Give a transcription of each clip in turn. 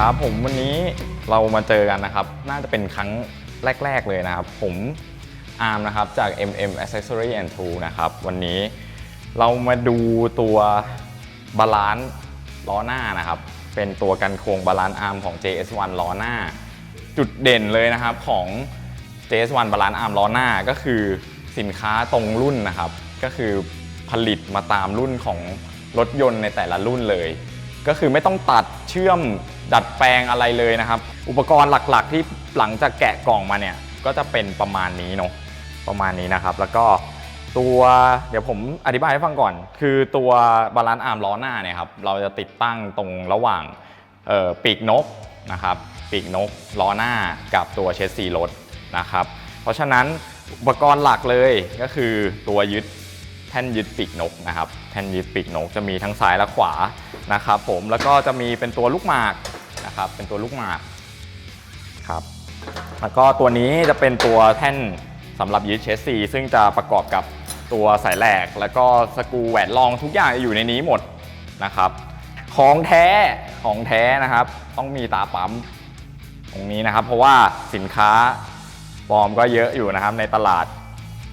ครับผมวันนี้เรามาเจอกันนะครับ น่าจะเป็นครั้งแรก ๆ เลยนะครับ ผมอาร์มนะครับจาก MM Accessory and Tool นะครับ วันนี้เรามาดูตัวบาลานซ์ล้อหน้านะครับ เป็นตัวกันโครงบาลานซ์อาร์มของ JS1 ล้อหน้า จุดเด่นเลยนะครับของ JS1 บาลานซ์อาร์มล้อหน้าก็คือสินค้าตรงรุ่นนะครับ ก็คือผลิตมาตามรุ่นของรถยนต์ในแต่ละรุ่นเลย ก็คือไม่ต้องตัดเชื่อม ดัดแปลงอะไรเลยนะครับ อุปกรณ์หลักๆ ที่หลังจากแกะกล่องมาเนี่ย ก็จะเป็นประมาณนี้เนาะประมาณนี้นะครับ แล้วก็ตัวเดี๋ยวผมอธิบายให้ฟังก่อน คือตัวบาลานซ์อาร์มล้อหน้าเนี่ยครับเราจะติดตั้งตรงระหว่างปีกนกนะครับปีกนกล้อหน้ากับตัวเชสซีรถนะครับเพราะฉะนั้นอุปกรณ์หลักเลยก็คือตัวยึดแท่นยึดปีกนกนะครับแท่นยึดปีกนกจะมีทั้งซ้ายและขวานะครับผมแล้วก็จะมีเป็นตัวลูกหมาก นะครับ เป็นตัวลูกหมากครับ แล้วก็ตัวนี้จะเป็นตัวแท่นสำหรับยึดเชสซีซึ่งจะประกอบกับตัวสายแหลก แล้วก็สกูแหวนรองทุกอย่างอยู่ในนี้หมดนะครับ ของแท้ของแท้นะครับ ต้องมีตาปั๊มตรงนี้นะครับ เพราะว่าสินค้าปลอมก็เยอะอยู่นะครับในตลาด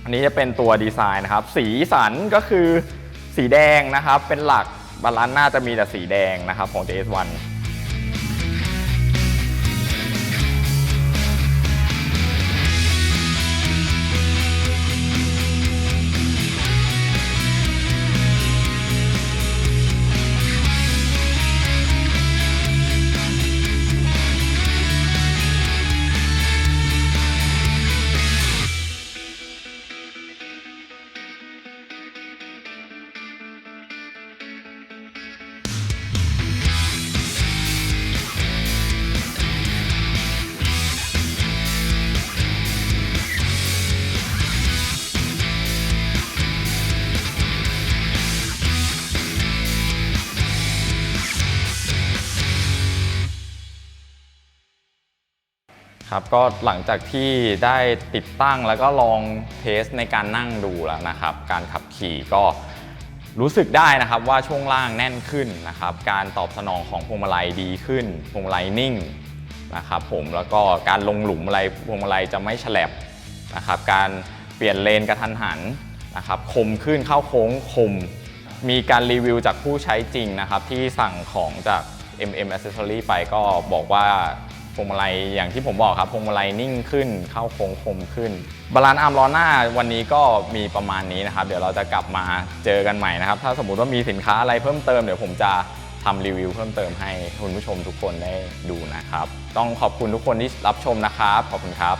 อันนี้จะเป็นตัวดีไซน์นะครับ สีสันก็คือสีแดงนะครับ เป็นหลักบาลานซ์น้าจะมีแต่สีแดงนะครับของ JS1 ครับก็หลังจากที่ได้ติดตั้งแล้วก็ลองเทสในการนั่งดูแล้วนะครับ การขับขี่ก็รู้สึกได้นะครับว่าช่วงล่างแน่นขึ้นนะครับ การตอบสนองของพวงมาลัยดีขึ้น พวงมาลัยนิ่งนะครับผมแล้วก็การลงหลุมอะไรพวงมาลัยจะไม่ฉลับนะครับ การเปลี่ยนเลนกระทันหันนะครับคมขึ้นเข้าโค้งคม มีการรีวิวจากผู้ใช้จริงนะครับ ที่สั่งของจาก MM Accessory ไปก็บอกว่า พวงมาลัยอย่างที่ผมบอกครับพวงมาลัยนิ่งขึ้น เข้าโค้งคมขึ้น บาลานซ์อาร์มล้อหน้าวันนี้ก็มีประมาณนี้นะครับ เดี๋ยวเราจะกลับมาเจอกันใหม่นะครับ ถ้าสมมุติว่ามีสินค้าอะไรเพิ่มเติมเดี๋ยวผมจะทำรีวิวเพิ่มเติมให้คุณผู้ชมทุกคนได้ดูนะครับ ต้องขอบคุณทุกคนที่รับชมนะครับ ขอบคุณครับ